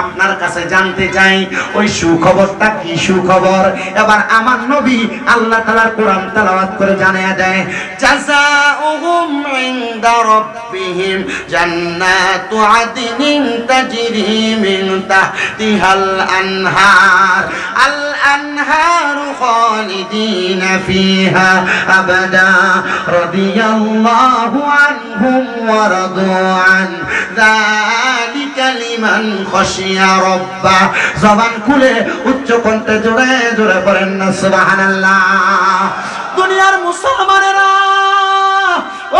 আপনার কাছে জানতে চাই, ওই সুখবরটা কি সুখবর? এবার আমার নবী আল্লাহ তাআলার কোরআন তেলাওয়াত করে জানিয়ে দেয়, জাযাউহুম ইনদা রাব্বিহিম জান্নাতু আদনিন তাজরি তাহতিহাল আনহার, আল আনহারু খালিদিনা ফিহা আবাদা, রাদিয়াল্লাহু আনহুম ওয়া রাদু আন যালিকা লিমান খাশিয়া রাব্বা। জবান খুলে উচ্চ কণ্ঠে জোরে জোরে পড়েন না, সুবহানাল্লাহ। দুনিয়ার মুসলমানেরা,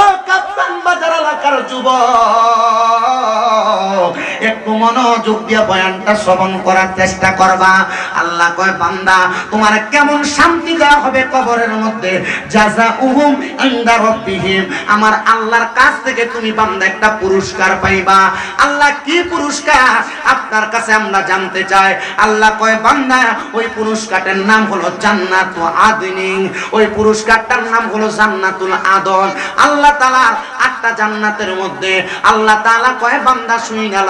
ও কাপ্তান বাজার এলাকার যুবক একটু মনোযোগ দিয়ে বয়ানটা শ্রবণ করার চেষ্টা করবা। আল্লাহ কয়, বান্দা, তোমার কেমন শান্তি দেওয়া হবে কবরের মধ্যে? জাজা উহুম ইনদা রব্বিহিম। আমার আল্লাহর কাছ থেকে তুমি বান্দা একটা পুরস্কার পাইবা। আল্লাহ কি পুরস্কার? আপনার কাছে আমরা জানতে চাই। আল্লাহ কয়, বান্দা, ওই পুরস্কারটার নাম হলো জান্নাতু আদনিন ওই পুরস্কারটার নাম হলো জান্নাতুল আদন। আল্লাহ তাআলার আটটা জান্নাতের মধ্যে। আল্লাহ তাআলা কয়, বান্দা শুই গেল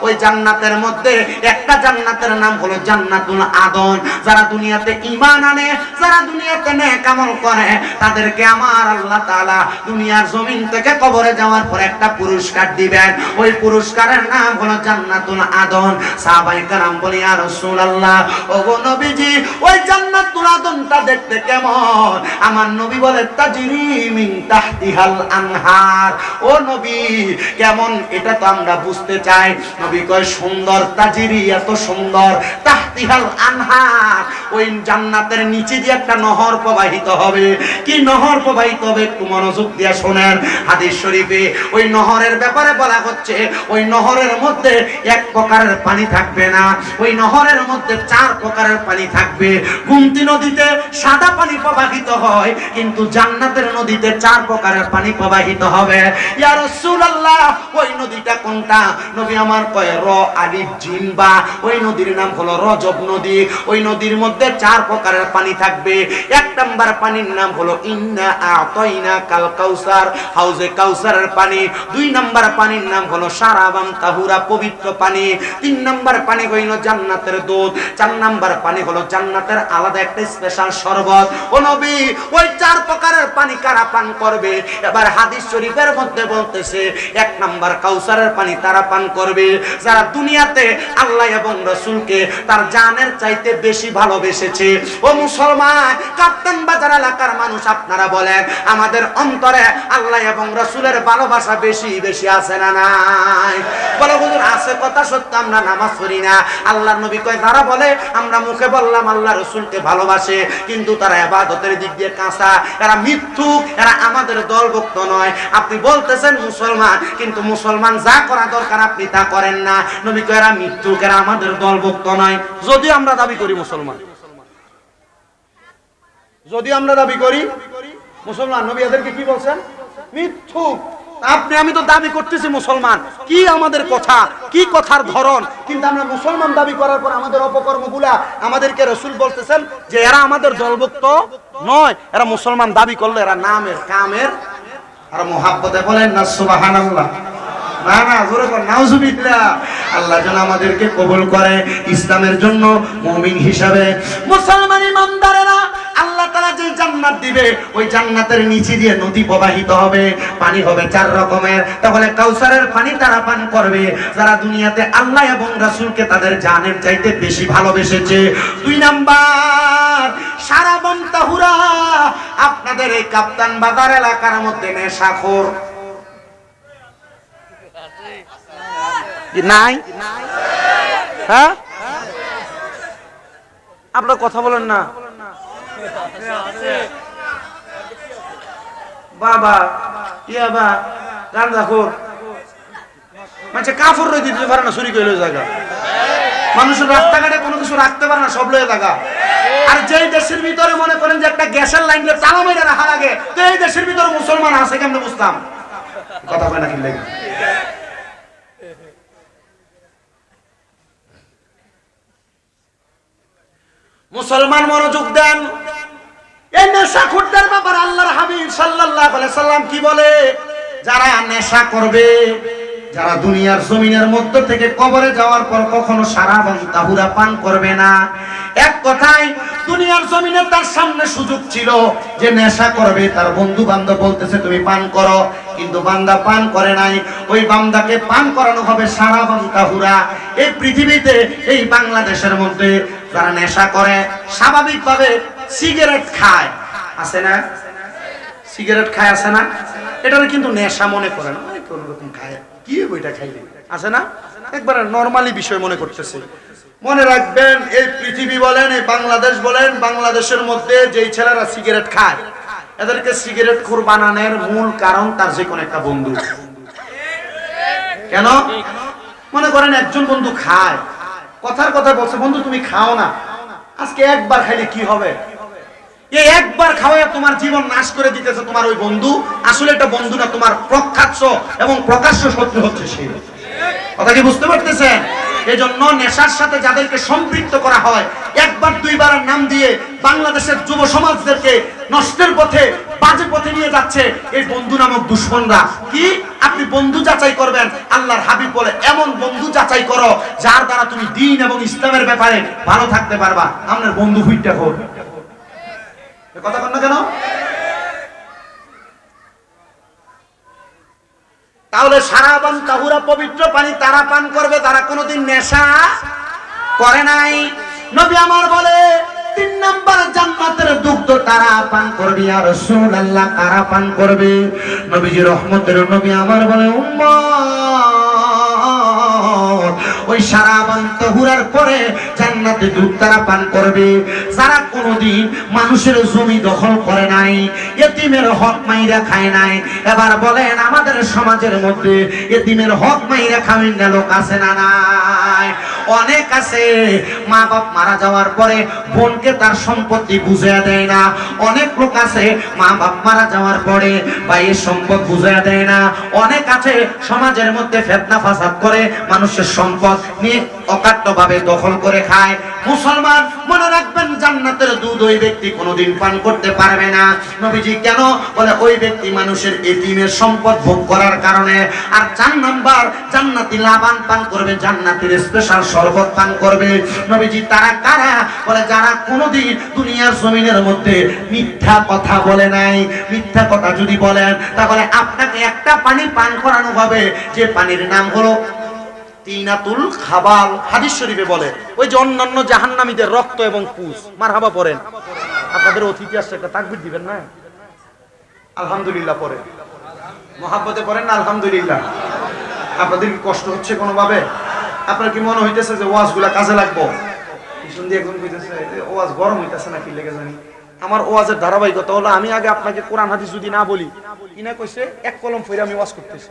ওই জান্নাতের মধ্যে একটা জান্নাতের নাম হলো জান্নাতুল আদন। যারা দুনিয়াতে ঈমান আনে, যারা দুনিয়াতে নেক আমল করে, তাদেরকে আমার আল্লাহ তাআলা দুনিয়ার জমিন থেকে কবরে যাওয়ার পর একটা পুরস্কার দিবেন। ওই পুরস্কারের নাম হলো জান্নাতুল আদন। সাহাবায়ে কেরাম বলি, ইয়া রাসূলুল্লাহ, ওগো নবীজি, ওই জান্নাতুল আদনটা দেখতে কেমন? আমার নবী বলে, তাজরি মিন তাহতিহাল আনহার। ও নবী, কেমন? এটা তো আমরা বুঝতে চাই। নবী কয়, সুন্দর, তাজিরি এত সুন্দর। তাহতিহাল আনহার। ওই জান্নাতের নিচে দিয়ে একটা নহর প্রবাহিত হবে। কি নহর প্রবাহিত হবে একটু মনোযোগ দিয়ে শোনেন হাদিস শরীফে। ওই নহরের ব্যাপারে বলা হচ্ছে, ওই নহরের মধ্যে এক প্রকারের পানি থাকবে না। ওই নহরের মধ্যে চার প্রকারের পানি থাকবে। গুমতি নদীতে সাদা পানি প্রবাহিত হয়, কিন্তু জান্নাতের নদীতে চার প্রকারের পানি প্রবাহিত হবে। ওই নদীটা কোনটা? নবী আমার কয়, র, আলিফ জিম বা। ওই নদীর নাম হলো রজব নদী। ওই নদীর মধ্যে চার প্রকারের পানি থাকবে। এক নাম্বার পানির নাম হলো ইন্না আতাইনা কাল কাউসার, হাউজে কাউসারের পানি। দুই নাম্বার পানির নাম হলো সারাবাম তাহুরা পবিত্র পানি। তিন নাম্বার পানি হইল জান্নাতের দুধ চার নাম্বার পানি হলো জান্নাতের আলাদা একটা স্পেশাল শরবত। ও নবী, ওই চার প্রকারের পানি কারা পান করবে? এবার হাদিস শরীফের মধ্যে বলতেছে, এক নাম্বার কাউসারের পানি তারা পান করবে। যারা দুনিয়াতে আল্লাহ এবং রসুলকে তার জানের চাইতে বেশি ভালোবেসেছে। ও মুসলমান, কাপ্তান বাজার এলাকার মানুষ আপনারা বলেন, আমাদের অন্তরে আল্লাহ এবং রসুলের ভালোবাসা বেশি বেশি আছে না নাই? বলে, হুজুর, আছে কথা সত্য, আমরা নামাজ পড়ি না। আল্লাহ নবী কয় তারা বলে, আমরা মুখে বললাম আল্লাহ রসুলকে ভালোবাসে, কিন্তু তারা এবাদতের দিক দিয়ে কাঁচা। এরা মৃত্যু এরা আমাদের দলভুক্ত নয়। আপনি বলতেছেন মুসলমান, কিন্তু মুসলমান যা করা দরকার আপনি তা করেন না। নবী কয়, এরা মৃত্যু, এরা আমাদের দলভুক্ত নয়। যদি আমরা দাবি করি মুসলমান। যদি আমরা দাবি করি মুসলমান, নবী এদেরকে কি বলছেন? মিথ্যুক আপনি, আমি তো দাবি করতেছি মুসলমান। কি আমাদের কথা? কি কথার ধরন? কিন্তু আমরা মুসলমান দাবি করার পর আমাদের অপকর্মগুলা আমাদেরকে রসুল বলতেছেন যে, এরা আমাদের দলভুক্ত নয়। এরা মুসলমান দাবি করলে এরা নামের কামের আর মোহাব্বতে বলেন না, সুবহানাল্লাহ। না না, জোরে কর, নাউজুবিল্লাহ। আল্লাহ যেন আমাদেরকে কবুল করে ইসলামের জন্য, মুমিন হিসাবে। মুসলমান ইমানদারেরা, আল্লাহ তাআলা যে জান্নাত দিবে, ওই জান্নাতের নিচে দিয়ে নদী প্রবাহিত হবে, পানি হবে চার রকমের। তাহলে কাউসারের পানি তারা পান করবে। যারা দুনিয়াতে আল্লাহ এবং রাসূলকে তাদের জানের চাইতে বেশি ভালোবেসেছে। দুই নাম্বার, সারা বন্তাহুরা আপনাদের এই কাপ্তান বাজার এলাকার মধ্যে নেশাখোর। নাই? হ্যাঁ? আপনার কথা বলেন না। বাবা ইয়াবা গান্দাখোর মানে কাপড় রয়ে দিতে পারে না, চুরি করে জায়গা মানুষের রাস্তাঘাটে কোনো কিছু রাখতে পারে না, সব লয়ে জায়গা আর যেই দেশের ভিতরে মনে করেন যে একটা গ্যাসের লাইন দিয়ে তালা মেরে রাখা লাগে, তো এই দেশের ভিতরে মুসলমান আছে কেমনে বুঝতাম? কথা কয় না কি লাগে? মুসলমান মনোযোগ দেন। এই নেশা নেশাখুরদের ব্যাপারে আল্লাহর হাবিব সাল্লাল্লাহু আলাইহি সাল্লাম কি বলে? যারা নেশা করবে, যারা দুনিয়ার জমিনের মধ্য থেকে কবরে যাওয়ার পর কখনো সারা তাহুরা পান করবে না। এক কথায়, দুনিয়ার জমিনে তার সামনে সুযোগ ছিল যে নেশা করবে। তার বন্ধু বান্ধব বলতেছে, তুমি পান করো। কিন্তু বান্দা পান করে নাই। ওই বান্দাকে পান করানো হবে সারা তাহুরা। এই পৃথিবীতে, এই বাংলাদেশের মধ্যে যারা নেশা করে, স্বাভাবিকভাবে সিগারেট খায়। আছে না? সিগারেট খায় আছে না? এটার কিন্তু নেশা মনে করে না। অনেক খায়। কি বইটা খাইলে? আছে না? একবারে নর্মালি বিষয় মনে করতেছে। মনে রাখবেন, এই পৃথিবী বলেন, এই বাংলাদেশ বলেন, বাংলাদেশের মধ্যে যেই ছেলেরা সিগারেট খায়, এদেরকে সিগারেট খুর বানানোর মূল কারণ তার যে কোনো একটা বন্ধু। কেন? মনে করেন একজন বন্ধু খায়। কথার কথা বলছে, বন্ধু, তুমি খাও না। আজকে একবার খাইলে কি হবে? এই একবার খাওয়াইয়া তোমার জীবন নাশ করে দিতেছে তোমার ওই বন্ধু। আসলে এটা বন্ধু না, তোমার প্রখ্যাত এবং প্রকাশ্য শত্রু হচ্ছে সে। কথা কি বুঝতে পারতেছেন? এই জন্য নেশার সাথে যাদেরকে সম্পৃক্ত করা হয়, একবার দুইবার নাম দিয়ে বাংলাদেশের যুব সমাজদেরকে নষ্টের পথে বাজে পথে নিয়ে যাচ্ছে এই বন্ধু নামক দুশ্মনরা। কি? আপনি বন্ধু যাচাই করবেন। আল্লাহর হাবিব বলে, এমন বন্ধু যাচাই করো, যার দ্বারা তুমি দিন এবং ইসলামের ব্যাপারে ভালো থাকতে পারবা। আপনার বন্ধু হুইটটা হোক। কথা কন না কেন? তাহলে সারাবান তাহুরা পবিত্র পানি তারা পান করবে, তারা কোনোদিন নেশা করে নাই। নবী আমার বলে তিন নাম্বার জান্নাতের দুগ্ধ তারা পান করবে আর রাসূল আল্লাহ কারা পান করবে। নবীজি রহমতের নবী আমার বলে, উম্মত, ওই সারাবান তাহুরার পরে জান্নাতে দুধ তারা পান করবে। যারা কোনোদিন মানুষের জমি দখল করে নাই, এতিমের হক মাইরা খায় নাই, এবার বলেন আমাদের সমাজের মধ্যে এতিমের হক মাইরা খাওয়েন না লোক আছে না নাই? অনেক আছে। মা বাপ মারা যাওয়ার পরে বোনকে তার সম্পত্তি বুঝিয়ে দেয় না। অনেক লোক আছে, মা বাপ মারা যাওয়ার পরে ভাইয়ের সম্পদ বুঝিয়ে দেয় না। অনেক আছে, সমাজের মধ্যে ফেতনা ফাসাদ করে, মানুষের সম্পদ নিয়ে অকাট্য ভাবে দখল করে খায়। মুসলমান, মনে রাখবেন, জান্নাতের দুধ ওই ব্যক্তি কোনোদিন পান করতে পারবে না। নবীজি কেন বলে, ওই ব্যক্তি মানুষের এতিমের সম্পদ ভোগ করার কারণে। আর চার নাম্বার, জান্নাতি লাবান পান করবে, জান্নাতির স্পেশাল শরবত পান করবে। নবীজি তারা কারা? বলে, যারা কোনোদিন দুনিয়ার জমিনের মধ্যে মিথ্যা কথা বলে নাই। মিথ্যা কথা যদি বলেন, তাহলে আপনাকে একটা পানি পান করানো হবে। যে পানির নাম হলো তিনাতুল খাবাল। হাদিস শরীফে বলে, ওই যে অন্যান্য জাহান্নামীদের রক্ত এবং পুষ। মার হাবা পড়েন। আপনাদের অতিথি আসছে, একটা তাকবির দিবেন না? আলহামদুলিল্লাহ পরে মহাব্বতে পড়েন না, আলহামদুলিল্লাহ। আপনাদের কষ্ট হচ্ছে কোনোভাবে? আপনার কি মনে হইতেছে যে ওয়াজগুলা কাজে লাগবো? কইতেছে ওয়াজ গরম হইতেছে না কি লেগে জানি। আমার ওয়াজের ধারাবাহিকতা হলো আমি আগে আপনাকে কোরআন, হাদিস যদি না বলি ইনা কইছে, এক কলম আমি ওয়াজ করতেছি।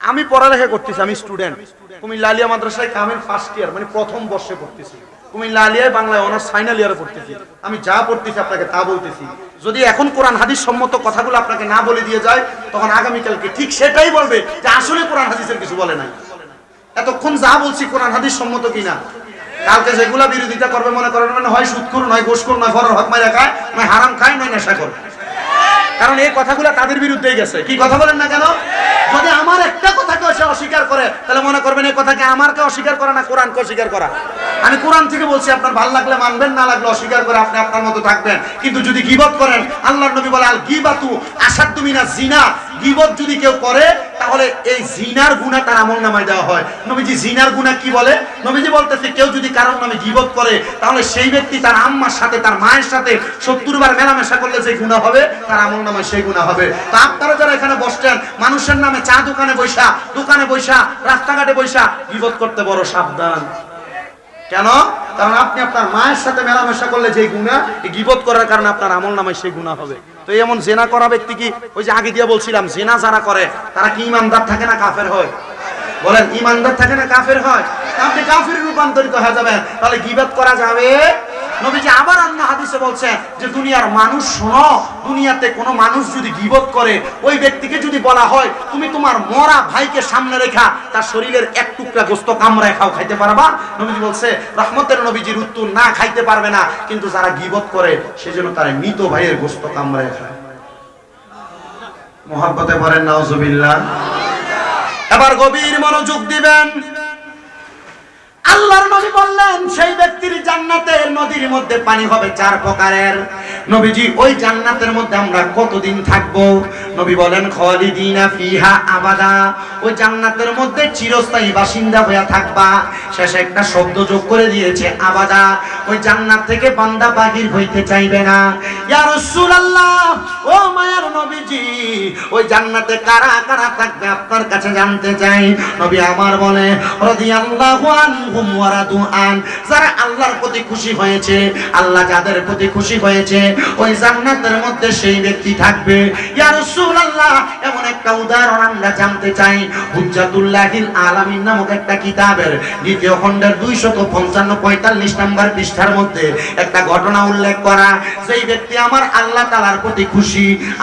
আমি পড়ালেখা করতেছি, আমি স্টুডেন্ট। কুমিল্লা আলিয়া মাদ্রাসায় কামের ফার্স্ট ইয়ার মানে প্রথম বর্ষে পড়তেছি। কুমিল্লা আলিয়ায় বাংলায় অনার্স ফাইনাল ইয়ারে পড়তেছি। আমি যা পড়তেছি আপনাকে তা বলতেছি। যদি এখন কোরআন, হাদিস সম্মত কথাগুলো আপনাকে না বলে দিয়ে যায়, তখন আগামীকালকে ঠিক সেটাই বলবে যে আসলে কোরআন, হাদিসের কিছু বলে নাই। এতক্ষণ যা বলছি কোরআন হাদিস সম্মত কিনা? কালকে যেগুলা বিরোধিতা করবে মনে করেন মানে হয় সুদ করুন নয় গোস করুন নয় ফরর, হক মাইরা খায়, নয় হারাম খায়, নয় নেশা করে। কারণ এই কথাগুলা তাদের বিরুদ্ধেই গেছে। কি কথা বলেন না কেন? যদি আমার একটা সে অস্বীকার করে, তাহলে মনে করবেন এই কথাকে আমারকে অস্বীকার করা না কোরআনকে অস্বীকার করা? আমি কোরআন থেকে বলছি, আপনার ভালো লাগলে মানবেন, না লাগলে অস্বীকার করে আপনি আপনার মতো থাকবেন। কিন্তু যদি গিবত করেন, আল্লাহর নবী বলে আল গিবাতু আসাদু মিনা জিনা। গিবত যদি কেউ করে, তাহলে এই জিনার গুণা তার আমল নামায় দেওয়া হয়। নবীজি জিনার গুণা কি বলে? নবীজি বলতেছে, কেউ যদি কারোর নামে গিবত করে, তাহলে সেই ব্যক্তি তার আম্মার সাথে, তার মায়ের সাথে সত্তর বার মেলামেশা করলে যে গুণা হবে, তার আমল নামায় সেই গুণা হবে। তো আপনারা যারা এখানে বসছেন, মানুষের নামে চা দোকানে বৈশা দোকানে বৈশা রাস্তাঘাটে বৈশা গিবত করতে বড় সাবধান। কেন? কারণ আপনি আপনার মায়ের সাথে মেলামেশা করলে যে গুণা গিবত করার কারণে আপনার আমল নামায় সেই গুণা হবে। তো এমন জেনা করা ব্যক্তি কি? ওই যে আগে দিয়ে বলছিলাম, জেনা যারা করে, তারা কি ইমানদার থাকে না কাফের হয়? বলেন, ইমানদার থাকে না কাফের হয়? আপনি কাফের রূপান্তরিত হয়ে যাবেন। তাহলে গিবত করা যাবে? নবীজি আবার অন্য হাদিসে বলছে যে, দুনিয়ার মানুষ শোনো, দুনিয়াতে কোনো মানুষ যদি গিবত করে, ওই ব্যক্তিকে যদি বলা হয়, তুমি তোমার মরা ভাইকে সামনে রেখা, তার শরীরের এক টুকরা গোস্ত কামড়ায় খাও, খাইতে পারবা? নবীজি বলছে, রহমতের নবীজির উত্তর না, খাইতে পারবে না। কিন্তু যারা গিবত করে, সেজন্য তারা মৃত ভাইয়ের গোস্ত কামড়ায় খায়। মহাব্বতে পড়েন নাউজুবিল্লাহ। এবার গভীর মনোযোগ দিবেন। আল্লাহর নবী বললেন, সেই ব্যক্তির জান্নাতের নদীর মধ্যে পানি হবে চার প্রকারের। নবীজি, ওই জান্নাতের মধ্যে আমরা কতদিন থাকব? নবী বলেন, খালিদিনা ফিহা আবাদা। ওই জান্নাতের মধ্যে চিরস্থায়ী বাসিন্দা হয়ে থাকবা। শেষে একটা শব্দ যোগ করে দিয়েছে, আবাদা। ওই জান্নাত থেকে বান্দা বাহির হইতে চাইবে না। ইয়া রাসূলুল্লাহ ও মায়ার নবীজি, ওই জান্নাতে কারা কারা থাকবে আপনার কাছে জানতে চাই। নবী আমার বলে, রাদিয়াল্লাহু আনহুম ওয়া রাদু যারা আল্লাহর প্রতি খুশি হয়েছে, আল্লাহ যাদের প্রতি খুশি হয়েছে, ওই জান্নাতের মধ্যে সেই ব্যক্তি থাকবে। ইয়া রাসূলুল্লাহ, এমন একটা উদাহরণ আমরা জানতে চাই। হুজ্জাতুল্লাহিল আলামিন নামক একটা কিতাবের দ্বিতীয় খণ্ডের 255 45 নম্বর পৃষ্ঠার মধ্যে একটা ঘটনা উল্লেখ করা সেই ব্যক্তি আমার আল্লাহ তাআলার প্রতি খুশি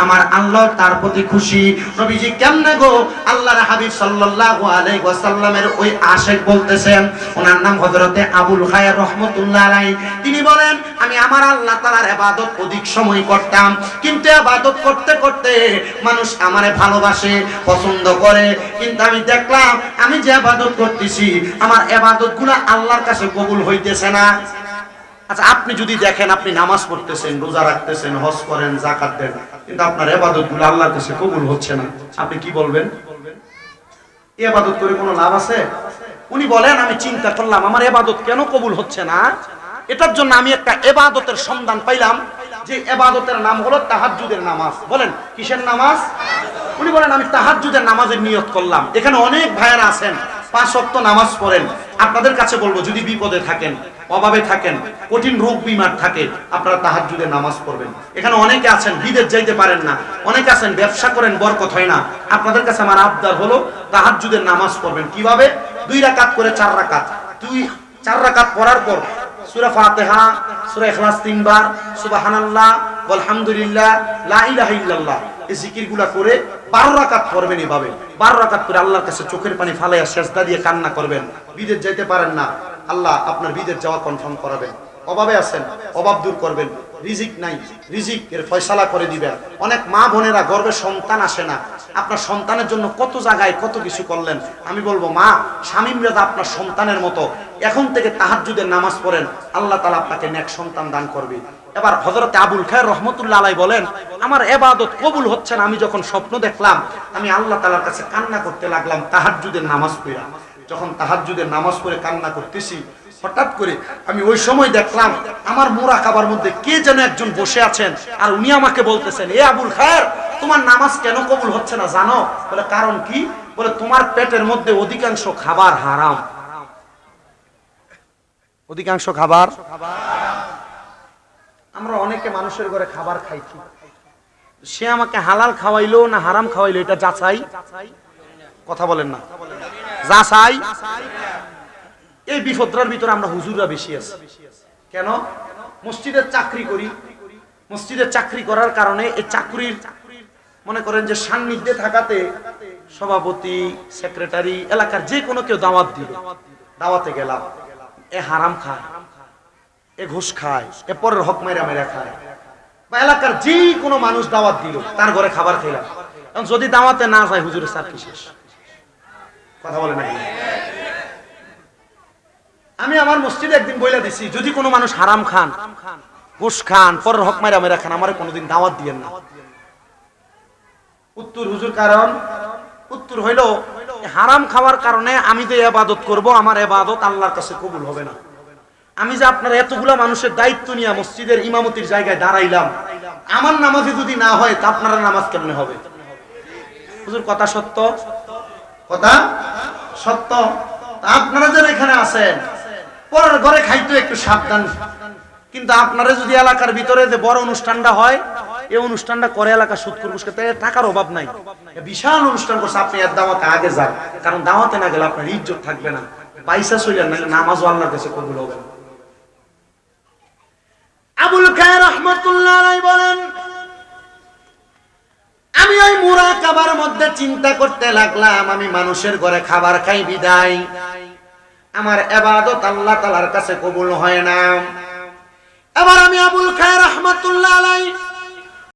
আমার আল্লাহ তার প্রতি খুশি। নবীজি কেমনে গো? আল্লাহর হাবিব সাল্লাল্লাহু আলাইহি ওয়াসাল্লামের ওই আশেক বলতেছেন, ওনার নাম হযরতে আবুল খায়ের রহমাতুল্লাহ আলাইহি। তিনি বলেন, আমি আমার আল্লাহ তাআলার ইবাদত অধিক সময় করতাম, কিন্তু ইবাদত করতে করতে মানুষ আমারে ভালোবাসে, পছন্দ করে। কিন্তু আমি দেখলাম, আমি যে ইবাদত করতেছি, আমার ইবাদতগুলো আল্লাহর কাছে কবুল হইতেছে না। আচ্ছা আপনি যদি দেখেন আপনি নামাজ পড়তেছেন, রোজা রাখতেছেন, হজ করেন জাকাত দেন, কিন্তু আপনার এবাদতগুলো আল্লাহর কাছে কবুল হচ্ছে না। আপনি কি বলবেন? এবাদত করে কোনো লাভ আছে? উনি বলেন, আমি চিন্তা করলাম, আমার এবাদত কেন কবুল হচ্ছে না? এটার জন্য আমি একটা এবাদতের সন্ধান পাইলাম, যে এবাদতের নাম হলো তাহাজ্জুদের নামাজ। বলেন, কিসের নামাজ? উনি বলেন, আমি তাহাজ্জুদের নামাজের নিয়ত করলাম। এখানে অনেক ভাইয়েরা আছেন, পাঁচ ওয়াক্ত নামাজ পড়েন। আপনাদের কাছে বলব, যদি বিপদে থাকেন অভাবে থাকেন, কঠিন রোগ বিমার থাকে, আপনারা তাহাজ্জুদে নামাজ পড়বেন। এখানে অনেকে আছেন, বিদেশ যাইতে পারেন না। অনেকে আছেন, ব্যবসা করেন, বরকত হয় না। আপনাদের কাছে আমার আবদার হলো তাহাজ্জুদের নামাজ পড়বেন। কীভাবে? দুই রাকাত করে চার রাকাত। দুই, চার রাকাত পড়ার পর সূরা ফাতিহা, সূরা ইখলাস তিনবার, সুবহানাল্লাহ আলহামদুলিল্লাহ লা ইলাহা ইল্লাল্লাহ, এই জিকিরগুলা করে বারো রাকাত পড়বেন এভাবে। বারো রাকাত করে আল্লাহর কাছে চোখের পানি ফালাইয়া সেজদা দিয়ে কান্না করবেন। বিদেশ যাইতে পারেন না। আল্লাহ আপনার বিদেশ যাওয়া কনফার্ম করাবেন। অভাবে আছেন, অভাব দূর করবেন। রিজিক নাই, রিজিক এর ফয়সালা করে দিবেন। অনেক মা বোনেরা গর্বে সন্তান আসে না। আপনার সন্তানের জন্য কত জায়গায় কত কিছু করলেন? আমি বলব, মা স্বামী মৃদা আপনার সন্তানের মতো। এখন থেকে তাহাজ্জুদের নামাজ পড়েন। আল্লাহ তালা আপনাকে নেক সন্তান দান করবে। এবার হজরত আবুল খায় রহমতুল্লাহ আলাই বলেন, আমার এবাদত কবুল হচ্ছে না, আমি যখন স্বপ্ন দেখলাম, আমি আল্লাহ তালার কাছে কান্না করতে লাগলাম তাহাজ্জুদের নামাজ পড়া। যখন তাহাজ্জুদের নামাজ পড়ে কান্না করতেছি, হঠাৎ করে আমি ওই সময় দেখলাম, আমার মোরা কাবার মধ্যে কে যেন একজন বসে আছেন, আর উনি আমাকে বলতেছেন, এ আবুল খায়ের, তোমার নামাজ কেন কবুল হচ্ছে না জানো? বলে, কারণ কি? বলে, তোমার পেটের মধ্যে অধিকাংশ খাবার হারাম। অধিকাংশ খাবার আমরা অনেকে মানুষের ঘরে খাবার খাই ঠিক সে আমাকে হালাল খাওয়াইলো না হারাম খাওয়াইলো, এটা যাচাই? কথা বলেন না। এই ভিতরে আমরা হুজুররা বেশি আছি। কেন? মসজিদের চাকরি করি। মসজিদের চাকরি করার কারণে এই চাকরির মনে করেন যে সান্নিধ্যে থাকাতে সভাপতি, সেক্রেটারি, এলাকার যে কোনো কেউ দাওয়াত দিল দাওয়াতে গেলাম। এ হারাম খায়। এ ঘুষ খায়। এ পরের হক মেরা মেরা খায়। বা এলাকার যে কোনো মানুষ দাওয়াত দিল, তার ঘরে খাবার খেলাম। যদি দাওয়াতে না যায়, হুজুরের চাকরি শেষ। কথা বলে নাকি আমি আমার মসজিদে একদিন বইলা দিছি, যদি কোনো মানুষ হারাম খান, ঘুষ খান, পরের হক মেরা মেরা খান, আমার কোনোদিন দাওয়াত দিয়েন না। উত্তর হুজুর, কারণ উত্তর হইল হারাম খাওয়ার কারণে আমি যে এবাদত করব, আমার এবাদত আল্লাহর কাছে কবুল হবে না। আমি যে আপনার এতগুলা মানুষের দায়িত্ব নিয়ে মসজিদের ইমামতির জায়গায় দাঁড়াইলাম, আমার নামাজে যদি না হয়, তা আপনারা নামাজ কেমনে হবে? হুজুর, কথা সত্য? কথা? সত্য। আপনারা যারা এখানে আছেন, পরের ঘরে খাইতে একটু সাবধান। কিন্তু আপনারা যদি এলাকার ভিতরে যে বড় অনুষ্ঠানটা হয় এই অনুষ্ঠানটা করে এলাকা সুদ করবুসকে তাই টাকার অভাব নাই। বিশাল অনুষ্ঠান করছে, আপনি এর দাওয়াতে আগে যান। কারণ দাওয়াতে না গেলে আপনার ইজ্জত থাকবে না। পয়সা চলে না নামাজও আল্লাহর কাছে কবুল হবে আবুল খায়ের রহমতুল্লাহ বলেন আমি ওই মুরা কাবার মধ্যে চিন্তা করতে লাগলাম, আমি মানুষের ঘরে খাবার খাই বিদায়। আমার এবাদত আল্লাহ তালার কাছে কবুল হয় না। এবার আমি আবুল খায় রহমতুল্লাহ আলাই